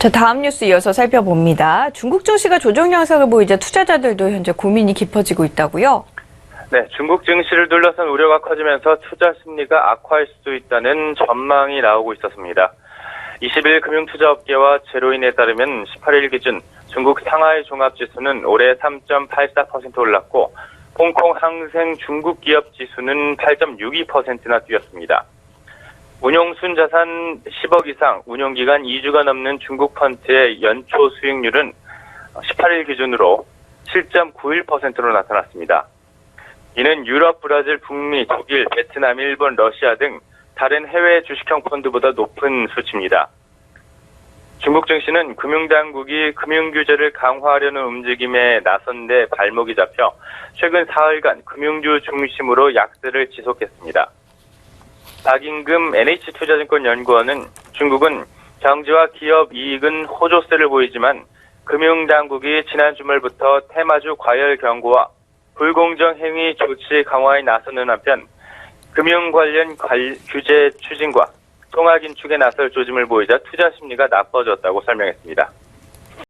자, 다음 뉴스 이어서 살펴봅니다. 중국 증시가 조정 양상을 보이자 투자자들도 현재 고민이 깊어지고 있다고요? 네, 중국 증시를 둘러싼 우려가 커지면서 투자 심리가 악화할 수도 있다는 전망이 나오고 있었습니다. 20일 금융투자업계와 제로인에 따르면 18일 기준 중국 상하이 종합지수는 올해 3.84% 올랐고 홍콩 항생 중국 기업 지수는 8.62%나 뛰었습니다. 운용순 자산 10억 이상, 운용기간 2주가 넘는 중국 펀드의 연초 수익률은 18일 기준으로 7.91%로 나타났습니다. 이는 유럽, 브라질, 북미, 독일, 베트남, 일본, 러시아 등 다른 해외 주식형 펀드보다 높은 수치입니다. 중국 증시는 금융당국이 금융규제를 강화하려는 움직임에 나선 데 발목이 잡혀 최근 사흘간 금융주 중심으로 약세를 지속했습니다. 박임금 NH투자증권 연구원은 중국은 경제와 기업 이익은 호조세를 보이지만 금융당국이 지난 주말부터 테마주 과열 경고와 불공정 행위 조치 강화에 나서는 한편 금융 관련 관- 규제 추진과 통화 긴축에 나설 조짐을 보이자 투자 심리가 나빠졌다고 설명했습니다.